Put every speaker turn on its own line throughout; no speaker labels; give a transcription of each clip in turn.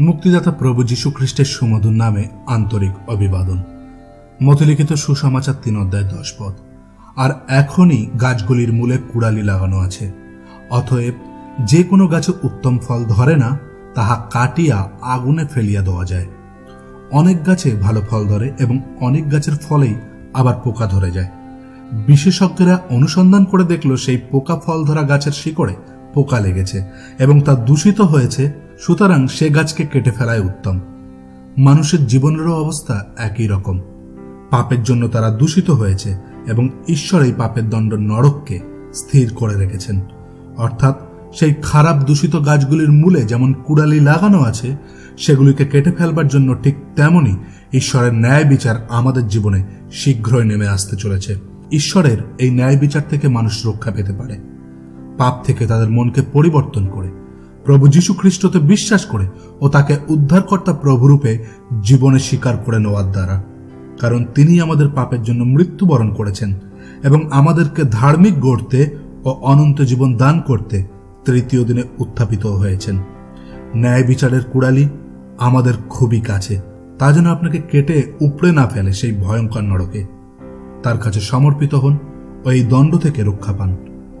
মুক্তিদাতা প্রভু যীশু খ্রিস্টের সুমধুর নামে আন্তরিক অভিবাদন। মতলিখিত সুসমাচার তিন অধ্যায় দশ পদ। আর এখনই গাছগুলির মূলে কুড়ালি লাগানো আছে। অতএব যে কোনো গাছে উত্তম ফল ধরে না, তাহা কাটিয়া আগুনে ফেলিয়া দেওয়া যায়। অনেক গাছে ভালো ফল ধরে এবং অনেক গাছের ফলেই আবার পোকা ধরে যায়। বিশেষজ্ঞরা অনুসন্ধান করে দেখল সেই পোকা ফল ধরা গাছের শিকড়ে পোকা লেগেছে এবং তা দূষিত হয়েছে সুতরাং সে গাছকে কেটে ফেলাই উত্তম। মানুষের জীবনেরও অবস্থা একই রকম। পাপের জন্য তারা দূষিত হয়েছে এবং ঈশ্বর এই পাপের দণ্ড নরককে স্থির করে রেখেছেন। অর্থাৎ সেই খারাপ দূষিত গাছগুলির মূলে যেমন কুড়ালি লাগানো আছে, সেগুলিকে কেটে ফেলবার জন্য ঠিক তেমনি ঈশ্বরের ন্যায় বিচার আমাদের জীবনে শীঘ্রই নেমে আসতে চলেছে। ঈশ্বরের এই ন্যায় বিচার থেকে মানুষ রক্ষা পেতে পারে। পাপ থেকে তাদের মনকে পরিবর্তন করে প্রভু যীশু খ্রিস্টতে বিশ্বাস করে ও তাকে উদ্ধারকর্তা প্রভুরূপে জীবনে স্বীকার করে নেওয়ার দ্বারা। কারণ তিনি আমাদের পাপের জন্য মৃত্যুবরণ করেছেন এবং আমাদেরকে ধার্মিক গড়তে ও অনন্ত জীবন দান করতে তৃতীয় দিনে উত্থাপিত হয়েছেন। ন্যায় বিচারের কুড়ালি আমাদের খুবই কাছে। তা যেন আপনাকে কেটে উপড়ে না ফেলে সেই ভয়ঙ্কর নরকে। তার কাছে সমর্পিত হন ও এই দণ্ড থেকে রক্ষা পান।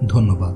ধন্যবাদ।